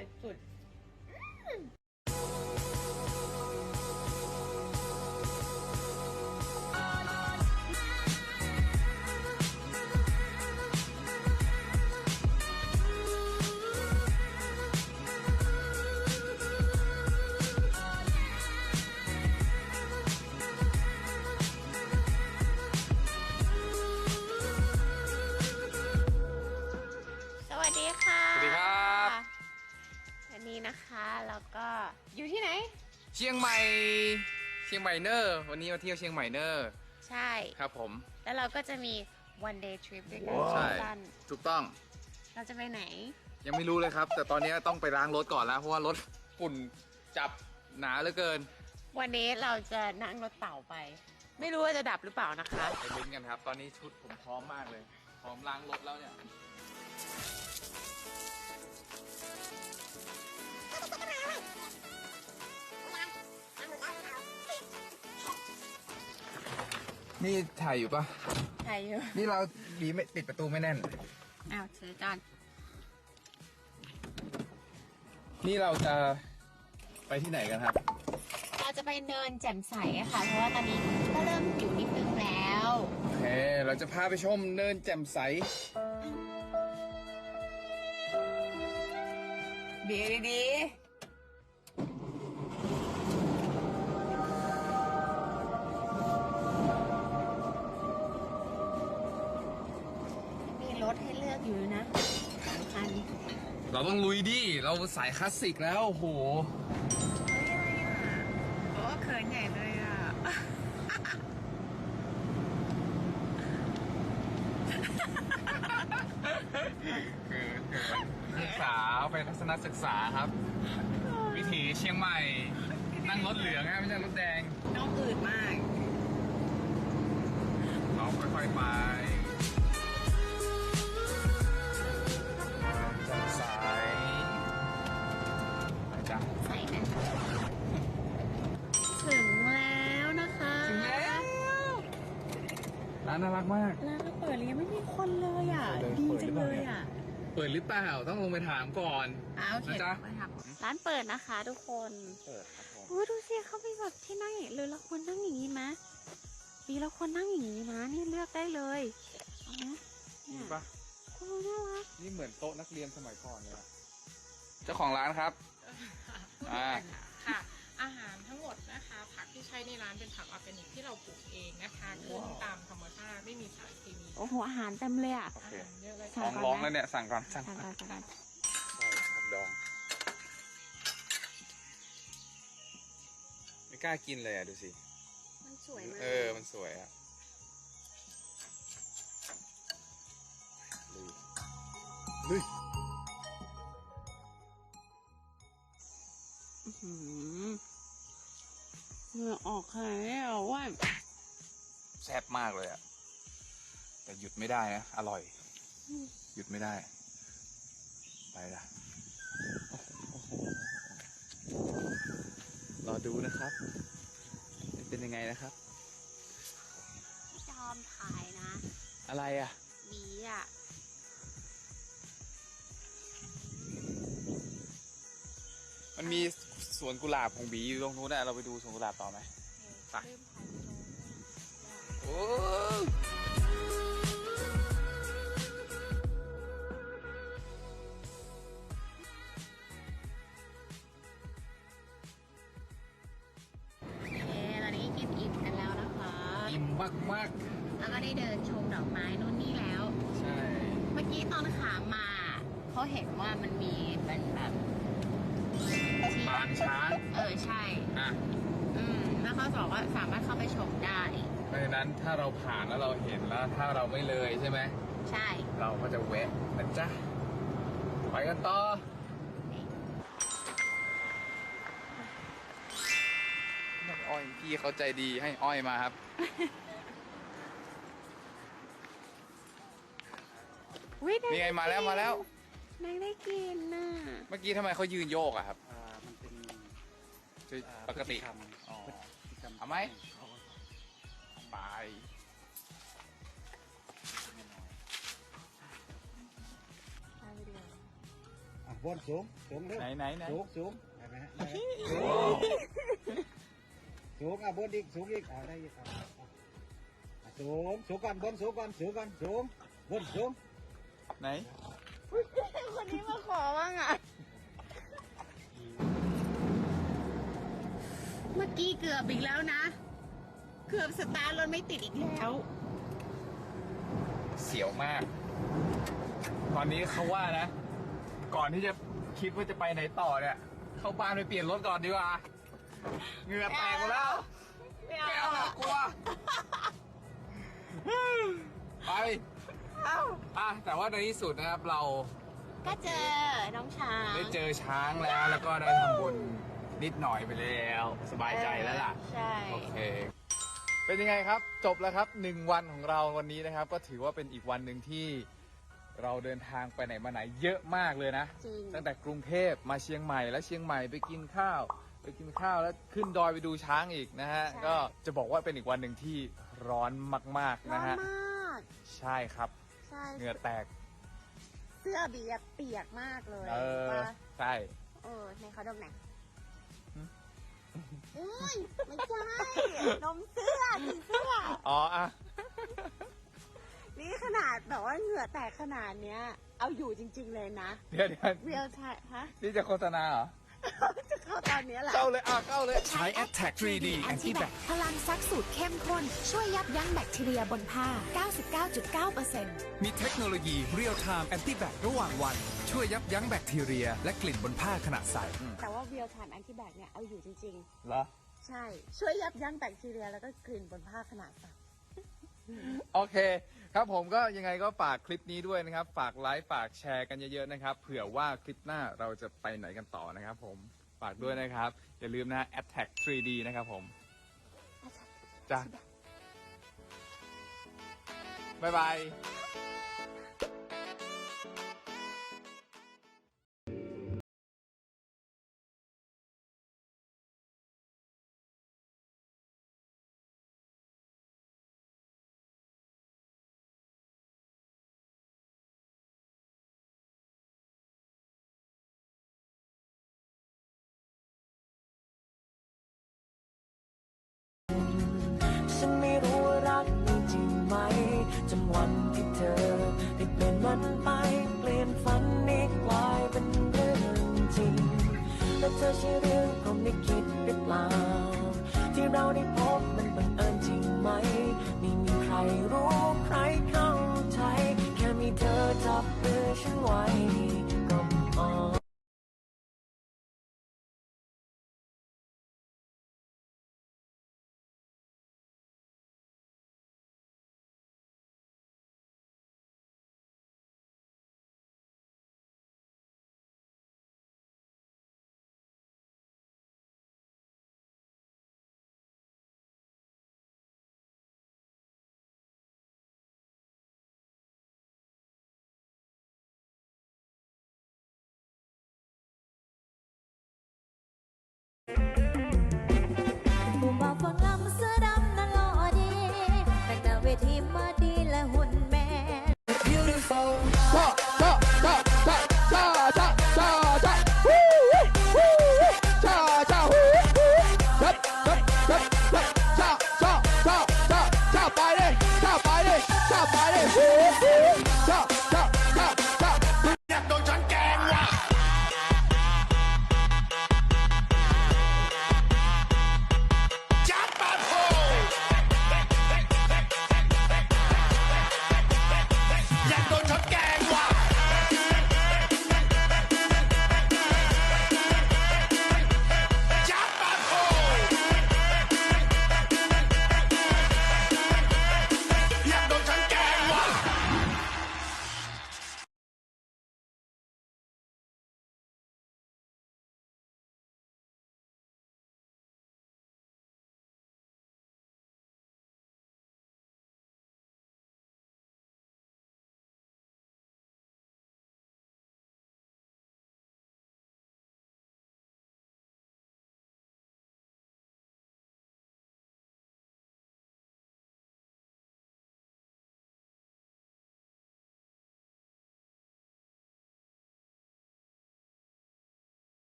อย ชียงใหม่เชียงใหม่เนอร์วันนี้มาเที่ยวเชียงใหม่เนอร์ใช่ ครับผม แล้วเราก็จะมี one day trip ด้วยกันใช่สั้นถูกต้องๆเราจะไปไหน ยังไม่รู้เลยครับ แต่ตอนนี้ต้องไปล้างรถก่อนแล้ว เพราะว่ารถฝุ่นจับหนาเหลือเกิน วันนี้เราจะนั่งรถเต่าไป ไม่รู้ว่าจะดับหรือเปล่านะคะไปลุ้นกันครับ ตอนนี้ชุดผมพร้อมมากเลย พร้อมล้างรถแล้วเนี่ย นี่ถ่ายอยู่ปะใช่อยู่ นี่เราบีไม่ติดประตูไม่แน่น อ้าวถือจานนี่เราจะไปที่ไหนกันครับ เราจะไปเนินแจ่มใสอะค่ะ เพราะว่าตอนนี้ก็เริ่มหิวนิดนึงแล้วโอเค เราจะพาไปชมเนินแจ่มใสดีดีมี อกอยู่นะสามคันเราต้องลุยดิ เราสายคลาสสิกแล้วโอ้โหเฮ้ยอะไรอะโอ้เขินใหญ่เลยอะ คือคือศึกษาไปทัศนศึกษาครับ วิถีเชียงใหม่ นั่งรถเหลืองนะไม่ใช่รถแดง น้องอืดมาก เราค่อยๆไป นน่ารักมาก ร้านเราเปิดเลยยังไม่มีคนเลยอะ เปิดเลย ดีเปิดจังหรือเลเปล่ายอะเปิดหรือเปล่าต้องลงไปถามก่อน อ่าโอเคนะจ๊ะ ไปทำร้านเปิดนะคะทุกคนเปิดครับผมโอ้ยดูสิเขามีแบบที่นั่งหรือเราควรนั่งอย่างนี้ไหมดีเราควรนั่งอย่างนี้นะนี่เลือกได้เลยเอาไหมเนี่นี่ยปะโอ้น่ารักนี่เหมือนโต๊ะนักเรียนสมัยก่อนเลยอะเจ้าของร้านครับ อ่า ค่ะ อาหารทั้งหมดนะคะผัก ที่ใช้ในร้านเป็นผักออร์แกนิกที่เราปลูกเองนะคะขึ้นตามธรรมชาติไม่มีสารเคมีโอ้โหอาหารเต็มเลยอะ โอเคอาหารเยอะเลยสั่ร้องก่อนร้องนะแล้วเนี่ยสั่งก่อนสั่งสั่งก่อนก่อนสั่งก่อนใช่ผักดองไม่กล้ากินเลยอะดูสิ มันสวยมาก เออ มันสวยอะลุยลุย อออกขนาดนี้เหรอว่าแซ่บมากเลยอะแต่หยุดไม่ได้นะอร่อย หยุดไม่ได้ ไปละโอ้โหรอดูนะครับจะเป็นยังไงนะครับ พี่จอมถ่ายนะอะไรอะ หมีอะมันมี สวนกุหลาบของบีอยู่ตรงนู้นนะเราไปดูสวนกุหลาบต่อไหมไปลืมถ่ายวิดีโอโอ้โอเคตอนนี้กินอิ่มกันแล้วนะคะอิ่มมากมากแล้วก็ได้เดินชมดอกไม้นู่นนี่แล้ว ๆใช่ เมื่อกี้ตอนขามาเขาเห็นว่ามันมีเป็นแบบที่บานช้างเออใช่ อะอืม แล้วเขาบอกว่าสามารถเข้าไปชมได้ เพราะฉะนั้นถ้าเราผ่านแล้วเราเห็นแล้วถ้าเราไม่เลยใช่ไหม ใช่ เราก็จะแวะนะจ๊ะ ไปกันต่อให้อ้อยพี่เขาใจดีให้อ้อยมาครับ อุ๊ยนี่ไงมาแล้วมาแล้ว นายได้กินน่ะ เมื่อกี้ทำไมเขายืนโยกอะครับอ่ามันเป็น คืออ่าปกติพฤรรมอ๋อพฤติกรรมเอาไหมเขาไปอะบนสูงสูงเร็วไหนไหนไหนสูงสูงได้ไหมฮะได้ไหมสูงอะบนอีกสูงอีกอ่าได้อีกอะอะสูงสูงก่อนบนสูงก่อนสูงก่อนสูงบนสูงไหนคนนี้มาขอว่างอะ เมื่อกี้เกือบอีกแล้วนะ เกือบสตาร์ทรถไม่ติดอีกแล้ว เสียวมาก ตอนนี้เขาว่านะ ก่อนที่จะคิดว่าจะไปไหนต่อเนี่ย เข้าบ้านไปเปลี่ยนรถก่อนดีกว่า เหงื่อแตกหมดแล้วไม่ไม่เอาเอาละกลัว ไปเอาอะแต่ว่าในที่สุดนะครับเราก็เจอน้องช้าง ได้เจอช้างแล้วแล้วก็ได้ทำบุญ นิดหน่อยไปแล้ว สบายใจแล้วล่ะ ใช่ โอเค เป็นยังไงครับ จบแล้วครับหนึ่งวันของเราวันนี้นะครับ ก็ถือว่าเป็นอีกวันหนึ่งที่เราเดินทางไปไหนมาไหนเยอะมากเลยนะ จริง ตั้งแต่กรุงเทพมาเชียงใหม่แล้วเชียงใหม่ไปกินข้าว ไปกินข้าวแล้วขึ้นดอยไปดูช้างอีกนะฮะ ใช่ ก็จะบอกว่าเป็นอีกวันหนึ่งที่ร้อนมากๆร้อนะนฮะ มาก ใช่ครับ ใช่เหงื่อแตก เสื้อเบียกเปียกมากเลยเออ ว่าใช่ เออในเขาดมไหนหืม อุ้ยไม่ใช่ นมเสื้อสีเสื้อ อ๋ออะ นี่ขนาดแบบว่าเหงื่อแตกขนาดเนี้ย เอาอยู่จริง ๆเลยนะ เดี๋ยวเดี๋ยวเรียลไทฮะ นี่จะโฆษณาเหรอ จะ เข้าตอนเนี้ยแหละ เข้าเลยอะเข้าเลย ใช้ a t t a c 3D Anti Bac พลังซักสูตรเข้มข้น ช่วยยับยั้งแบคทีเรียบนผ้า 99.9%มีเทคโนโลยี Real Time Anti Bac ระหว่างวัน ช่วยยับยั้งแบคทีเรีย และกลิ่นบนผ้าขณะใส่แต่ว่าเรียลไทม์แอนติแบคเนี่ยเอาอยู่จริง เหรอ ๆ ใช่ ช่วยยับยั้งแบคทีเรียแล้วก็กลิ่นบนผ้าขนาดต่ำโอเค ครับผมก็ยังไงก็ฝากคลิปนี้ด้วยนะครับ ฝากไลค์ ฝากแชร์กันเยอะๆนะครับ เผื่อว่าคลิปหน้าเราจะไปไหนกันต่อนะครับผม ฝากด้วยนะครับ อย่าลืมนะ Attack 3D นะครับผมจ้ะบ๊ายบาย ใช่เรื่องผมได้คิดหรือเปล่า ที่เราได้พบมันบังเอิญจริงไหม ไม่มีใครรู้ใครเข้าใจ แค่มีเธอจับมือฉันไว้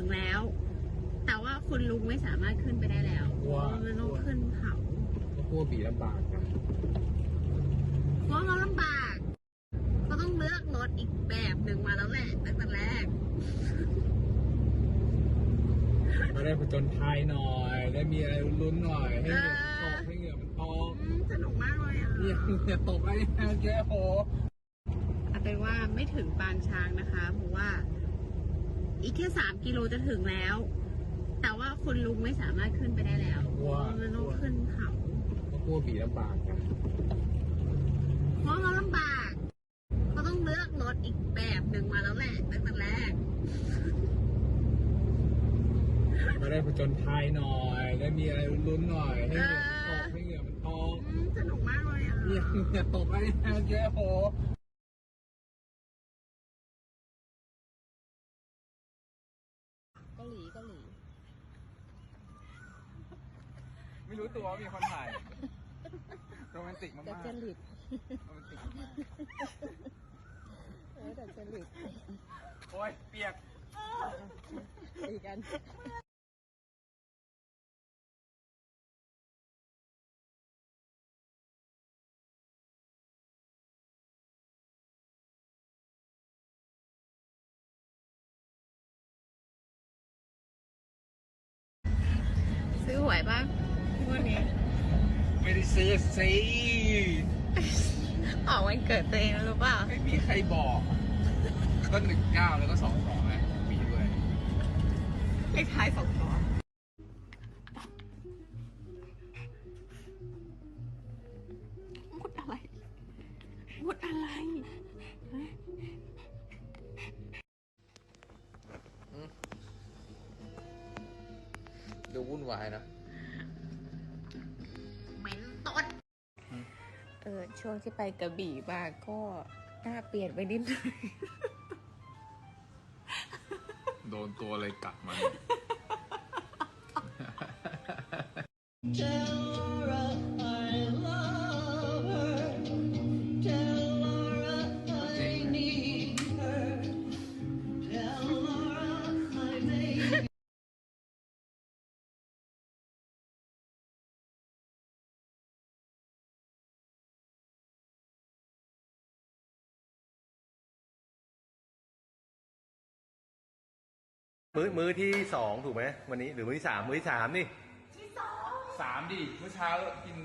ถึงแล้ว แต่ว่าคุณลุงไม่สามารถขึ้นไปได้แล้วว้าว มันต้องขึ้นเขาก็กลัวบีลำบากนะเพราะเขาลำบากเขาต้องเลือกรถอีกแบบหนึ่งมาแล้วแหละตั้งแต่แรก มาได้ผจญภัยหน่อย ได้มีอะไรลุ้นๆหน่อย ให้เหงื่อตกให้เหงื่อมันออกอืมสนุกมากเลยอะเนี่ยเหงื่อตกอะไรเนี่ยเจ๊โหเอาเป็นว่าไม่ถึงปางช้างนะคะเพราะว่า อีกแค่สามกิโลจะถึงแล้ว แต่ว่าคุณลุงไม่สามารถขึ้นไปได้แล้วเพราะว่ามันต้องขึ้นเขาก็กลัวบีลำบากนะเพราะเขาลำบาก เขาต้องเลือกรถอีกแบบหนึ่งมาแล้วแหละตั้งแต่แรก มาได้ผจญภัยหน่อย ได้มีอะไรลุ้นๆหน่อย ให้เหงื่อตกให้เหงื่อมันออกอืมสนุกมากเลยอะ เนี่ยเหงื่อตกอะไรเนี่ยเจ๊โห เกาหลีเกาหลี ไม่ รู้ตัวว่ามีคนถ่ายโรแมนติกมากแต่ๆจริตโรแมนติกมากเออแต่จริตๆโอ้ยเปียก ตีกันซื้อหวยบ้าง วันนี้ไม่ได้ซื้อสิออกวันเกิดตัวเองแล้วรู้เปล่าไม่มีใครบอก ก็หนึ่งเก้าแล้วก็สองสองนะมีด้วยเลขท้ายสองตัวมุดอะไรมุดอะไรดูวุ่นวายนะ ช่วงที่ไปกระบี่มาก็หน้าเปลี่ยนไปนิดหน่อยโดนตัวอะไรกัดมัน มื้อมื้อที่สองถูกไหมวันนี้หรือมื้อที่สามมื้อที่สามนี่สามดิเมื่อเช้ากิน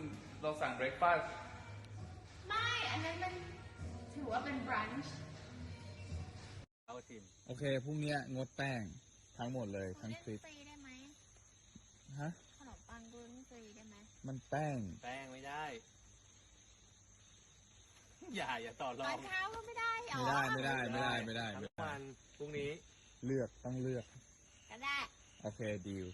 เราสั่งเบรคฟาสต์ไม่อันนั้นมันถือว่าเป็นบรันช์โอเคพรุ่งนี้งดแป้งทั้งหมดเลยทั้งคลิปฟรีได้ไหมฮะขนมปังกลุ้นฟรีได้ไหมมันแป้งแป้งไม่ได้ อย่าอย่าต่อรตอองนเช้าก็ไม่ได้หรอ ไม่ได้ไม่ได้ไม่ได้ไม่ได้ทั้งวันพรุ่งนี้ เลือกต้องเลือก ก็ได้ โอเคดีล